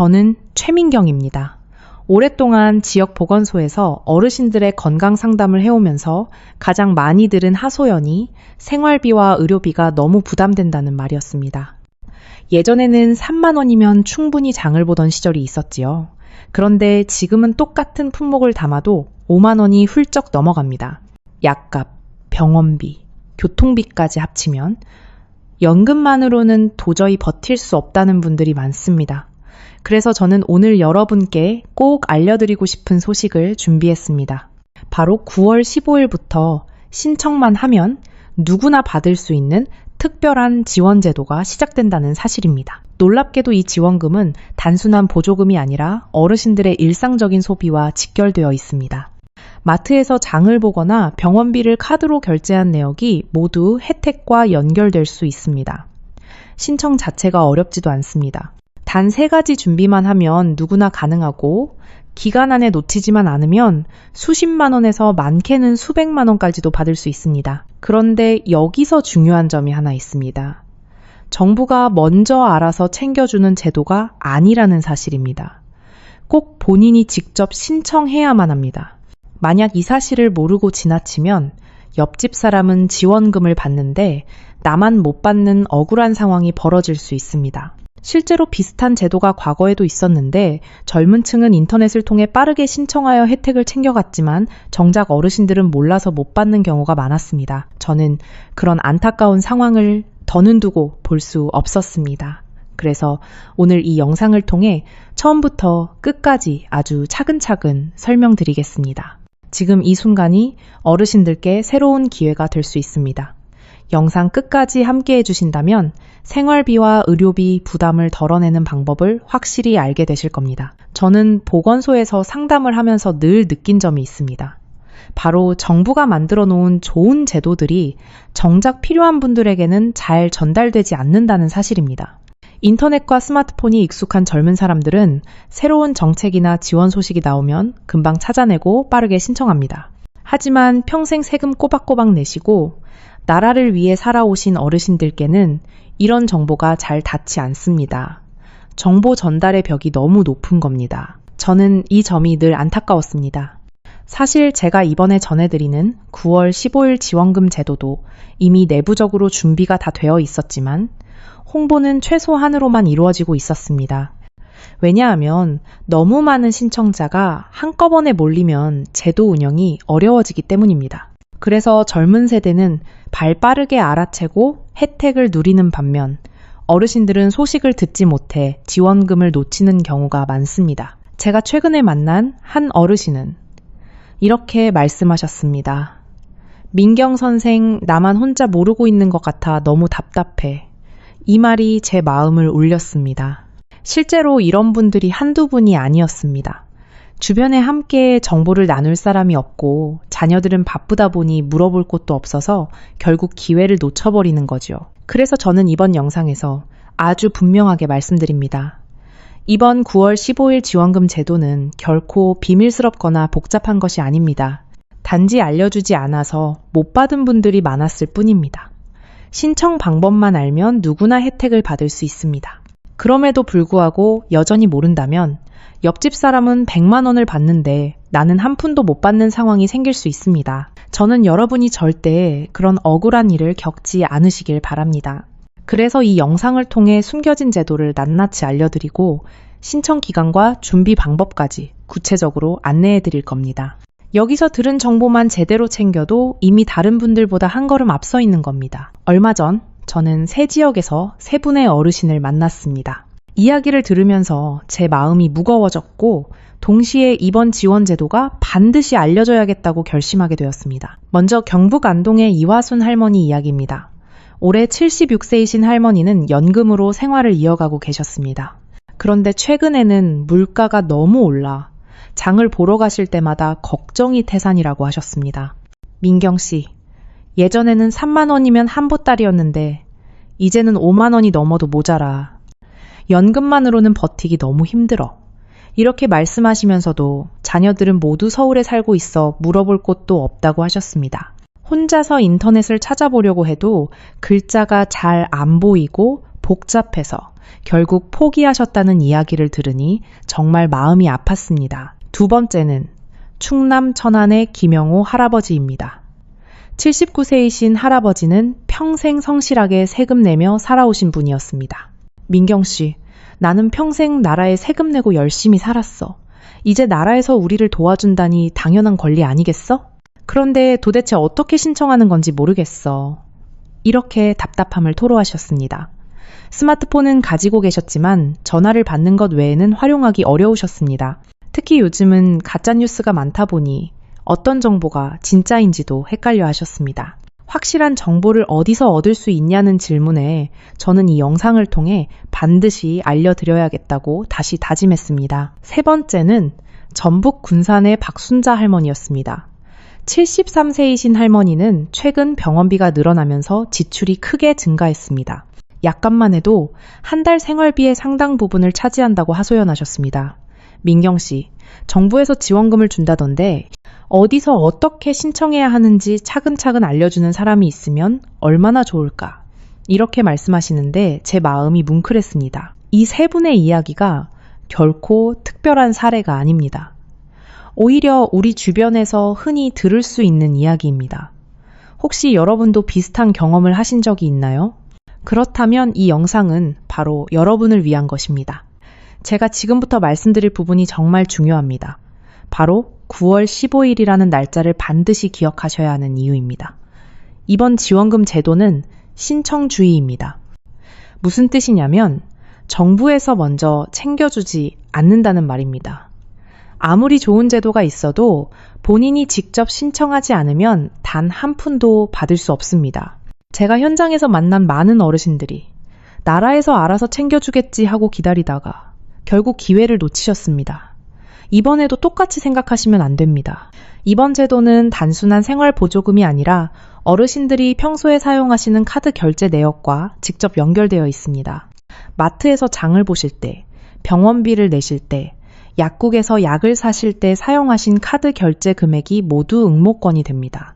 저는 최민경입니다. 오랫동안 지역 보건소에서 어르신들의 건강 상담을 해오면서 가장 많이 들은 하소연이 생활비와 의료비가 너무 부담된다는 말이었습니다. 예전에는 3만 원이면 충분히 장을 보던 시절이 있었지요. 그런데 지금은 똑같은 품목을 담아도 5만 원이 훌쩍 넘어갑니다. 약값, 병원비, 교통비까지 합치면 연금만으로는 도저히 버틸 수 없다는 분들이 많습니다. 그래서 저는 오늘 여러분께 꼭 알려드리고 싶은 소식을 준비했습니다. 바로 9월 15일부터 신청만 하면 누구나 받을 수 있는 특별한 지원 제도가 시작된다는 사실입니다. 놀랍게도 이 지원금은 단순한 보조금이 아니라 어르신들의 일상적인 소비와 직결되어 있습니다. 마트에서 장을 보거나 병원비를 카드로 결제한 내역이 모두 혜택과 연결될 수 있습니다. 신청 자체가 어렵지도 않습니다. 단 세 가지 준비만 하면 누구나 가능하고 기간 안에 놓치지만 않으면 수십만 원에서 많게는 수백만 원까지도 받을 수 있습니다. 그런데 여기서 중요한 점이 하나 있습니다. 정부가 먼저 알아서 챙겨주는 제도가 아니라는 사실입니다. 꼭 본인이 직접 신청해야만 합니다. 만약 이 사실을 모르고 지나치면 옆집 사람은 지원금을 받는데 나만 못 받는 억울한 상황이 벌어질 수 있습니다. 실제로 비슷한 제도가 과거에도 있었는데 젊은 층은 인터넷을 통해 빠르게 신청하여 혜택을 챙겨갔지만 정작 어르신들은 몰라서 못 받는 경우가 많았습니다. 저는 그런 안타까운 상황을 더는 두고 볼 수 없었습니다. 그래서 오늘 이 영상을 통해 처음부터 끝까지 아주 차근차근 설명드리겠습니다. 지금 이 순간이 어르신들께 새로운 기회가 될 수 있습니다. 영상 끝까지 함께 해주신다면 생활비와 의료비 부담을 덜어내는 방법을 확실히 알게 되실 겁니다. 저는 보건소에서 상담을 하면서 늘 느낀 점이 있습니다. 바로 정부가 만들어 놓은 좋은 제도들이 정작 필요한 분들에게는 잘 전달되지 않는다는 사실입니다. 인터넷과 스마트폰이 익숙한 젊은 사람들은 새로운 정책이나 지원 소식이 나오면 금방 찾아내고 빠르게 신청합니다. 하지만 평생 세금 꼬박꼬박 내시고 나라를 위해 살아오신 어르신들께는 이런 정보가 잘 닿지 않습니다. 정보 전달의 벽이 너무 높은 겁니다. 저는 이 점이 늘 안타까웠습니다. 사실 제가 이번에 전해드리는 9월 15일 지원금 제도도 이미 내부적으로 준비가 다 되어 있었지만 홍보는 최소한으로만 이루어지고 있었습니다. 왜냐하면 너무 많은 신청자가 한꺼번에 몰리면 제도 운영이 어려워지기 때문입니다. 그래서 젊은 세대는 발 빠르게 알아채고 혜택을 누리는 반면 어르신들은 소식을 듣지 못해 지원금을 놓치는 경우가 많습니다. 제가 최근에 만난 한 어르신은 이렇게 말씀하셨습니다. 민경 선생, 나만 혼자 모르고 있는 것 같아 너무 답답해. 이 말이 제 마음을 울렸습니다. 실제로 이런 분들이 한두 분이 아니었습니다. 주변에 함께 정보를 나눌 사람이 없고 자녀들은 바쁘다 보니 물어볼 곳도 없어서 결국 기회를 놓쳐버리는 거죠. 그래서 저는 이번 영상에서 아주 분명하게 말씀드립니다. 이번 9월 15일 지원금 제도는 결코 비밀스럽거나 복잡한 것이 아닙니다. 단지 알려주지 않아서 못 받은 분들이 많았을 뿐입니다. 신청 방법만 알면 누구나 혜택을 받을 수 있습니다. 그럼에도 불구하고 여전히 모른다면 옆집 사람은 100만 원을 받는데 나는 한 푼도 못 받는 상황이 생길 수 있습니다. 저는 여러분이 절대 그런 억울한 일을 겪지 않으시길 바랍니다. 그래서 이 영상을 통해 숨겨진 제도를 낱낱이 알려드리고 신청 기간과 준비 방법까지 구체적으로 안내해 드릴 겁니다. 여기서 들은 정보만 제대로 챙겨도 이미 다른 분들보다 한 걸음 앞서 있는 겁니다. 얼마 전 저는 새 지역에서 세 분의 어르신을 만났습니다. 이야기를 들으면서 제 마음이 무거워졌고 동시에 이번 지원 제도가 반드시 알려줘야겠다고 결심하게 되었습니다. 먼저 경북 안동의 이화순 할머니 이야기입니다. 올해 76세이신 할머니는 연금으로 생활을 이어가고 계셨습니다. 그런데 최근에는 물가가 너무 올라 장을 보러 가실 때마다 걱정이 태산이라고 하셨습니다. 민경 씨, 예전에는 3만 원이면 한 보따리였는데 이제는 5만 원이 넘어도 모자라. 연금만으로는 버티기 너무 힘들어. 이렇게 말씀하시면서도 자녀들은 모두 서울에 살고 있어 물어볼 곳도 없다고 하셨습니다. 혼자서 인터넷을 찾아보려고 해도 글자가 잘 안 보이고 복잡해서 결국 포기하셨다는 이야기를 들으니 정말 마음이 아팠습니다. 두 번째는 충남 천안의 김영호 할아버지입니다. 79세이신 할아버지는 평생 성실하게 세금 내며 살아오신 분이었습니다. 민경 씨, 나는 평생 나라에 세금 내고 열심히 살았어. 이제 나라에서 우리를 도와준다니 당연한 권리 아니겠어? 그런데 도대체 어떻게 신청하는 건지 모르겠어. 이렇게 답답함을 토로하셨습니다. 스마트폰은 가지고 계셨지만 전화를 받는 것 외에는 활용하기 어려우셨습니다. 특히 요즘은 가짜뉴스가 많다 보니 어떤 정보가 진짜인지도 헷갈려 하셨습니다. 확실한 정보를 어디서 얻을 수 있냐는 질문에 저는 이 영상을 통해 반드시 알려드려야겠다고 다시 다짐했습니다. 세 번째는 전북 군산의 박순자 할머니였습니다. 73세이신 할머니는 최근 병원비가 늘어나면서 지출이 크게 증가했습니다. 약값만 해도 한 달 생활비의 상당 부분을 차지한다고 하소연하셨습니다. 민경 씨, 정부에서 지원금을 준다던데 어디서 어떻게 신청해야 하는지 차근차근 알려주는 사람이 있으면 얼마나 좋을까? 이렇게 말씀하시는데 제 마음이 뭉클했습니다. 이 세 분의 이야기가 결코 특별한 사례가 아닙니다. 오히려 우리 주변에서 흔히 들을 수 있는 이야기입니다. 혹시 여러분도 비슷한 경험을 하신 적이 있나요? 그렇다면 이 영상은 바로 여러분을 위한 것입니다. 제가 지금부터 말씀드릴 부분이 정말 중요합니다. 바로 9월 15일이라는 날짜를 반드시 기억하셔야 하는 이유입니다. 이번 지원금 제도는 신청주의입니다. 무슨 뜻이냐면 정부에서 먼저 챙겨주지 않는다는 말입니다. 아무리 좋은 제도가 있어도 본인이 직접 신청하지 않으면 단 한 푼도 받을 수 없습니다. 제가 현장에서 만난 많은 어르신들이 나라에서 알아서 챙겨주겠지 하고 기다리다가 결국 기회를 놓치셨습니다. 이번에도 똑같이 생각하시면 안 됩니다. 이번 제도는 단순한 생활 보조금이 아니라 어르신들이 평소에 사용하시는 카드 결제 내역과 직접 연결되어 있습니다. 마트에서 장을 보실 때, 병원비를 내실 때, 약국에서 약을 사실 때 사용하신 카드 결제 금액이 모두 응모권이 됩니다.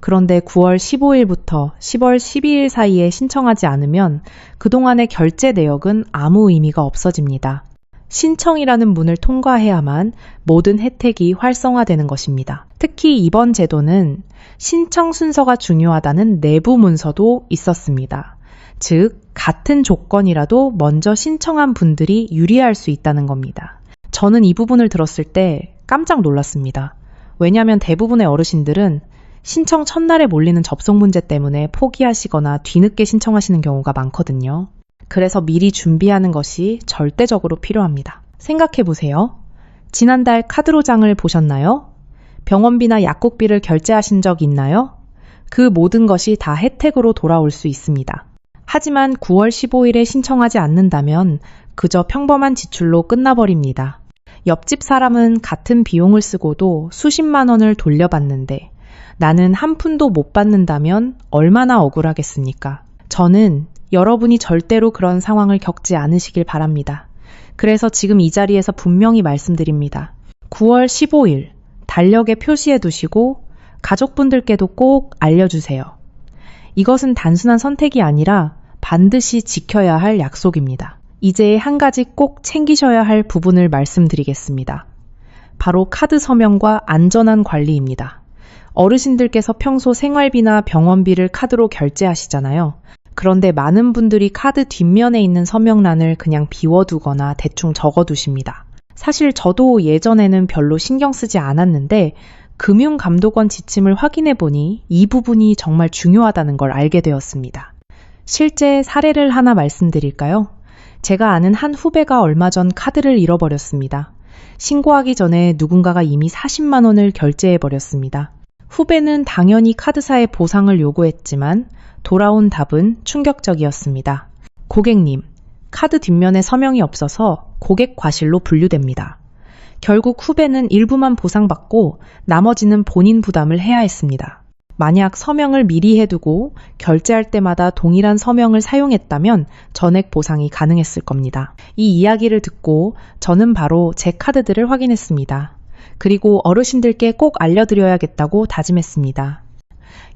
그런데 9월 15일부터 10월 12일 사이에 신청하지 않으면 그동안의 결제 내역은 아무 의미가 없어집니다. 신청이라는 문을 통과해야만 모든 혜택이 활성화되는 것입니다. 특히 이번 제도는 신청 순서가 중요하다는 내부 문서도 있었습니다. 즉, 같은 조건이라도 먼저 신청한 분들이 유리할 수 있다는 겁니다. 저는 이 부분을 들었을 때 깜짝 놀랐습니다. 왜냐하면 대부분의 어르신들은 신청 첫날에 몰리는 접속 문제 때문에 포기하시거나 뒤늦게 신청하시는 경우가 많거든요. 그래서 미리 준비하는 것이 절대적으로 필요합니다. 생각해 보세요. 지난달 카드로장을 보셨나요? 병원비나 약국비를 결제하신 적 있나요? 그 모든 것이 다 혜택으로 돌아올 수 있습니다. 하지만 9월 15일에 신청하지 않는다면 그저 평범한 지출로 끝나버립니다. 옆집 사람은 같은 비용을 쓰고도 수십만 원을 돌려받는데 나는 한 푼도 못 받는다면 얼마나 억울하겠습니까? 저는 여러분이 절대로 그런 상황을 겪지 않으시길 바랍니다. 그래서 지금 이 자리에서 분명히 말씀드립니다. 9월 15일 달력에 표시해 두시고 가족분들께도 꼭 알려주세요. 이것은 단순한 선택이 아니라 반드시 지켜야 할 약속입니다. 이제 한 가지 꼭 챙기셔야 할 부분을 말씀드리겠습니다. 바로 카드 서명과 안전한 관리입니다. 어르신들께서 평소 생활비나 병원비를 카드로 결제하시잖아요. 그런데 많은 분들이 카드 뒷면에 있는 서명란을 그냥 비워두거나 대충 적어두십니다. 사실 저도 예전에는 별로 신경 쓰지 않았는데 금융감독원 지침을 확인해 보니 이 부분이 정말 중요하다는 걸 알게 되었습니다. 실제 사례를 하나 말씀드릴까요? 제가 아는 한 후배가 얼마 전 카드를 잃어버렸습니다. 신고하기 전에 누군가가 이미 40만 원을 결제해 버렸습니다. 후배는 당연히 카드사에 보상을 요구했지만 돌아온 답은 충격적이었습니다. 고객님, 카드 뒷면에 서명이 없어서 고객 과실로 분류됩니다. 결국 후배는 일부만 보상받고 나머지는 본인 부담을 해야 했습니다. 만약 서명을 미리 해두고 결제할 때마다 동일한 서명을 사용했다면 전액 보상이 가능했을 겁니다. 이 이야기를 듣고 저는 바로 제 카드들을 확인했습니다. 그리고 어르신들께 꼭 알려드려야겠다고 다짐했습니다.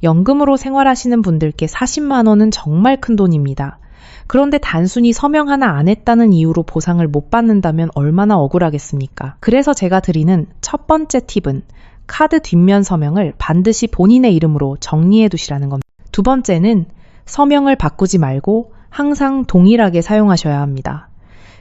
연금으로 생활하시는 분들께 40만 원은 정말 큰 돈입니다. 그런데 단순히 서명 하나 안 했다는 이유로 보상을 못 받는다면 얼마나 억울하겠습니까? 그래서 제가 드리는 첫 번째 팁은 카드 뒷면 서명을 반드시 본인의 이름으로 정리해 두시라는 겁니다. 두 번째는 서명을 바꾸지 말고 항상 동일하게 사용하셔야 합니다.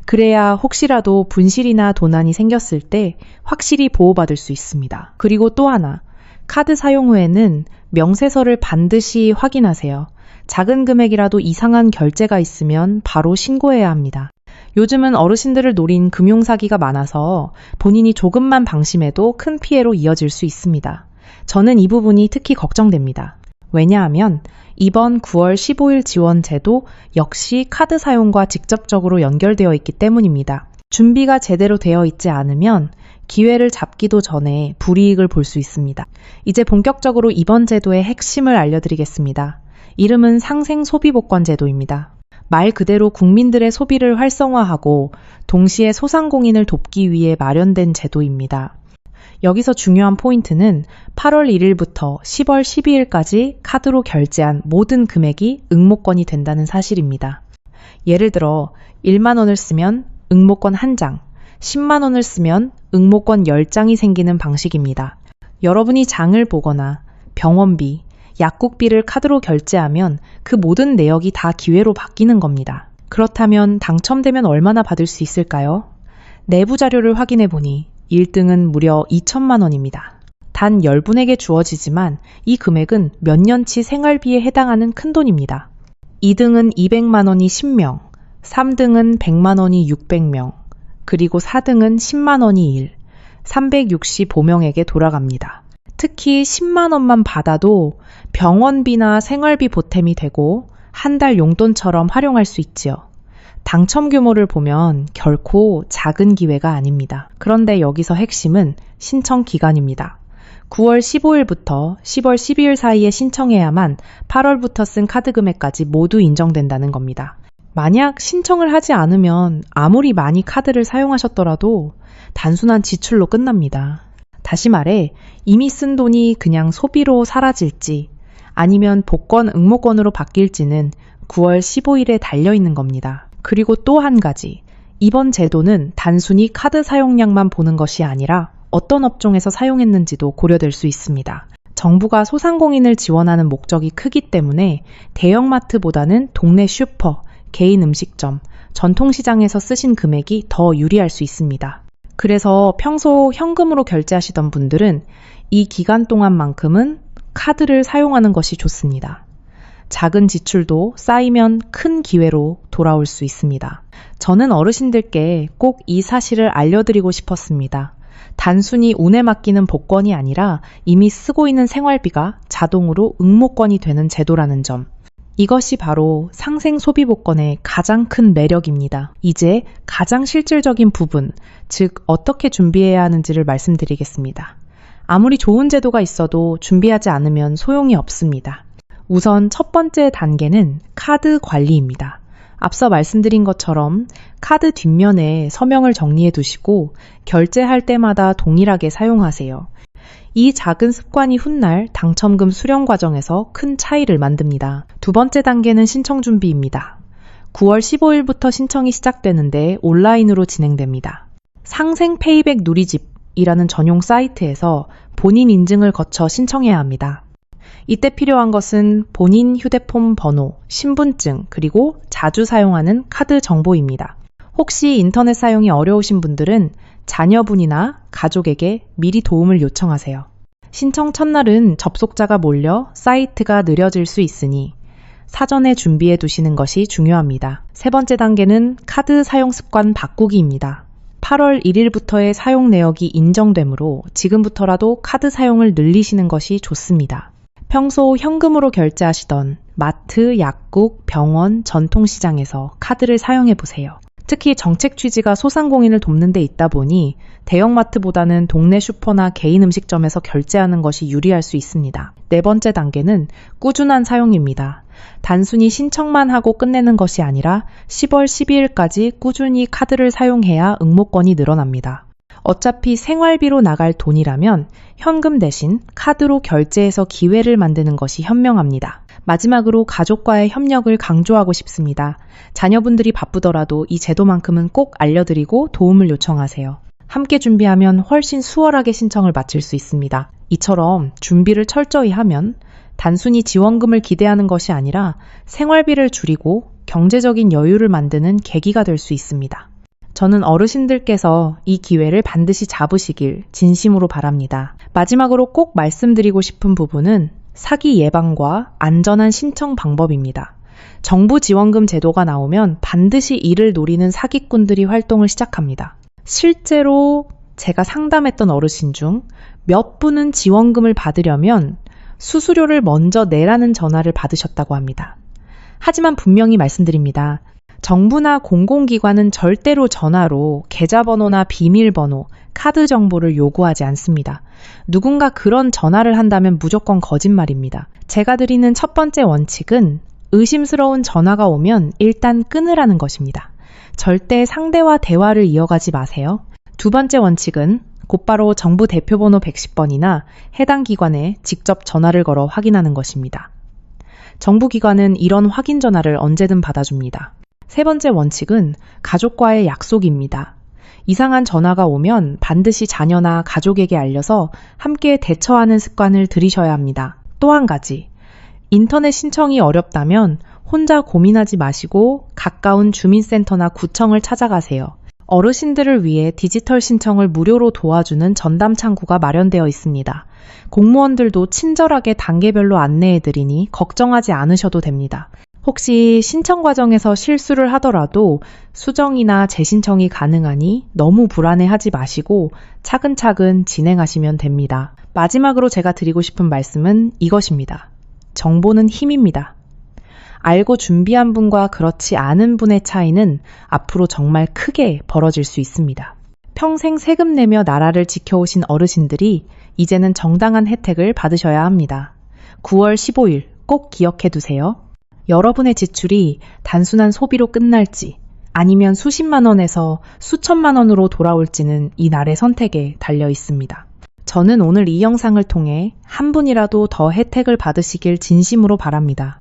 그래야 혹시라도 분실이나 도난이 생겼을 때 확실히 보호받을 수 있습니다. 그리고 또 하나, 카드 사용 후에는 명세서를 반드시 확인하세요. 작은 금액이라도 이상한 결제가 있으면 바로 신고해야 합니다. 요즘은 어르신들을 노린 금융사기가 많아서 본인이 조금만 방심해도 큰 피해로 이어질 수 있습니다. 저는 이 부분이 특히 걱정됩니다. 왜냐하면 이번 9월 15일 지원 제도 역시 카드 사용과 직접적으로 연결되어 있기 때문입니다. 준비가 제대로 되어 있지 않으면 기회를 잡기도 전에 불이익을 볼 수 있습니다. 이제 본격적으로 이번 제도의 핵심을 알려드리겠습니다. 이름은 상생 소비복권 제도입니다. 말 그대로 국민들의 소비를 활성화하고 동시에 소상공인을 돕기 위해 마련된 제도입니다. 여기서 중요한 포인트는 8월 1일부터 10월 12일까지 카드로 결제한 모든 금액이 응모권이 된다는 사실입니다. 예를 들어 1만 원을 쓰면 응모권 1장, 10만 원을 쓰면 응모권 10장이 생기는 방식입니다. 여러분이 장을 보거나 병원비, 약국비를 카드로 결제하면 그 모든 내역이 다 기회로 바뀌는 겁니다. 그렇다면 당첨되면 얼마나 받을 수 있을까요? 내부 자료를 확인해 보니 1등은 무려 2천만 원입니다. 단 10분에게 주어지지만 이 금액은 몇 년치 생활비에 해당하는 큰 돈입니다. 2등은 200만 원이 10명, 3등은 100만 원이 600명, 그리고 4등은 10만 원이 1, 365명에게 돌아갑니다. 특히 10만 원만 받아도 병원비나 생활비 보탬이 되고 한 달 용돈처럼 활용할 수 있지요. 당첨 규모를 보면 결코 작은 기회가 아닙니다. 그런데 여기서 핵심은 신청 기간입니다. 9월 15일부터 10월 12일 사이에 신청해야만 8월부터 쓴 카드 금액까지 모두 인정된다는 겁니다. 만약 신청을 하지 않으면 아무리 많이 카드를 사용하셨더라도 단순한 지출로 끝납니다. 다시 말해, 이미 쓴 돈이 그냥 소비로 사라질지 아니면 복권 응모권으로 바뀔지는 9월 15일에 달려 있는 겁니다. 그리고 또 한 가지. 이번 제도는 단순히 카드 사용량만 보는 것이 아니라 어떤 업종에서 사용했는지도 고려될 수 있습니다. 정부가 소상공인을 지원하는 목적이 크기 때문에 대형마트보다는 동네 슈퍼, 개인 음식점, 전통시장에서 쓰신 금액이 더 유리할 수 있습니다. 그래서 평소 현금으로 결제하시던 분들은 이 기간 동안만큼은 카드를 사용하는 것이 좋습니다. 작은 지출도 쌓이면 큰 기회로 돌아올 수 있습니다. 저는 어르신들께 꼭 이 사실을 알려드리고 싶었습니다. 단순히 운에 맡기는 복권이 아니라 이미 쓰고 있는 생활비가 자동으로 응모권이 되는 제도라는 점. 이것이 바로 상생 소비 복권의 가장 큰 매력입니다. 이제 가장 실질적인 부분, 즉 어떻게 준비해야 하는지를 말씀드리겠습니다. 아무리 좋은 제도가 있어도 준비하지 않으면 소용이 없습니다. 우선 첫 번째 단계는 카드 관리입니다. 앞서 말씀드린 것처럼 카드 뒷면에 서명을 정리해 두시고 결제할 때마다 동일하게 사용하세요. 이 작은 습관이 훗날 당첨금 수령 과정에서 큰 차이를 만듭니다. 두 번째 단계는 신청 준비입니다. 9월 15일부터 신청이 시작되는데 온라인으로 진행됩니다. 상생 페이백 누리집이라는 전용 사이트에서 본인 인증을 거쳐 신청해야 합니다. 이때 필요한 것은 본인 휴대폰 번호, 신분증, 그리고 자주 사용하는 카드 정보입니다. 혹시 인터넷 사용이 어려우신 분들은 자녀분이나 가족에게 미리 도움을 요청하세요. 신청 첫날은 접속자가 몰려 사이트가 느려질 수 있으니 사전에 준비해 두시는 것이 중요합니다. 세 번째 단계는 카드 사용 습관 바꾸기입니다. 8월 1일부터의 사용 내역이 인정되므로 지금부터라도 카드 사용을 늘리시는 것이 좋습니다. 평소 현금으로 결제하시던 마트, 약국, 병원, 전통시장에서 카드를 사용해 보세요. 특히 정책 취지가 소상공인을 돕는 데 있다 보니 대형마트보다는 동네 슈퍼나 개인 음식점에서 결제하는 것이 유리할 수 있습니다. 네 번째 단계는 꾸준한 사용입니다. 단순히 신청만 하고 끝내는 것이 아니라 10월 12일까지 꾸준히 카드를 사용해야 응모권이 늘어납니다. 어차피 생활비로 나갈 돈이라면 현금 대신 카드로 결제해서 기회를 만드는 것이 현명합니다. 마지막으로 가족과의 협력을 강조하고 싶습니다. 자녀분들이 바쁘더라도 이 제도만큼은 꼭 알려드리고 도움을 요청하세요. 함께 준비하면 훨씬 수월하게 신청을 마칠 수 있습니다. 이처럼 준비를 철저히 하면 단순히 지원금을 기대하는 것이 아니라 생활비를 줄이고 경제적인 여유를 만드는 계기가 될 수 있습니다. 저는 어르신들께서 이 기회를 반드시 잡으시길 진심으로 바랍니다. 마지막으로 꼭 말씀드리고 싶은 부분은 사기 예방과 안전한 신청 방법입니다. 정부 지원금 제도가 나오면 반드시 이를 노리는 사기꾼들이 활동을 시작합니다. 실제로 제가 상담했던 어르신 중 몇 분은 지원금을 받으려면 수수료를 먼저 내라는 전화를 받으셨다고 합니다. 하지만 분명히 말씀드립니다. 정부나 공공기관은 절대로 전화로 계좌번호나 비밀번호, 카드 정보를 요구하지 않습니다. 누군가 그런 전화를 한다면 무조건 거짓말입니다. 제가 드리는 첫 번째 원칙은 의심스러운 전화가 오면 일단 끊으라는 것입니다. 절대 상대와 대화를 이어가지 마세요. 두 번째 원칙은 곧바로 정부 대표번호 110번이나 해당 기관에 직접 전화를 걸어 확인하는 것입니다. 정부 기관은 이런 확인 전화를 언제든 받아줍니다. 세 번째 원칙은 가족과의 약속입니다. 이상한 전화가 오면 반드시 자녀나 가족에게 알려서 함께 대처하는 습관을 들이셔야 합니다. 또 한 가지. 인터넷 신청이 어렵다면 혼자 고민하지 마시고 가까운 주민센터나 구청을 찾아가세요. 어르신들을 위해 디지털 신청을 무료로 도와주는 전담 창구가 마련되어 있습니다. 공무원들도 친절하게 단계별로 안내해드리니 걱정하지 않으셔도 됩니다. 혹시 신청 과정에서 실수를 하더라도 수정이나 재신청이 가능하니 너무 불안해하지 마시고 차근차근 진행하시면 됩니다. 마지막으로 제가 드리고 싶은 말씀은 이것입니다. 정보는 힘입니다. 알고 준비한 분과 그렇지 않은 분의 차이는 앞으로 정말 크게 벌어질 수 있습니다. 평생 세금 내며 나라를 지켜오신 어르신들이 이제는 정당한 혜택을 받으셔야 합니다. 9월 15일 꼭 기억해 두세요. 여러분의 지출이 단순한 소비로 끝날지 아니면 수십만 원에서 수천만 원으로 돌아올지는 이 날의 선택에 달려 있습니다. 저는 오늘 이 영상을 통해 한 분이라도 더 혜택을 받으시길 진심으로 바랍니다.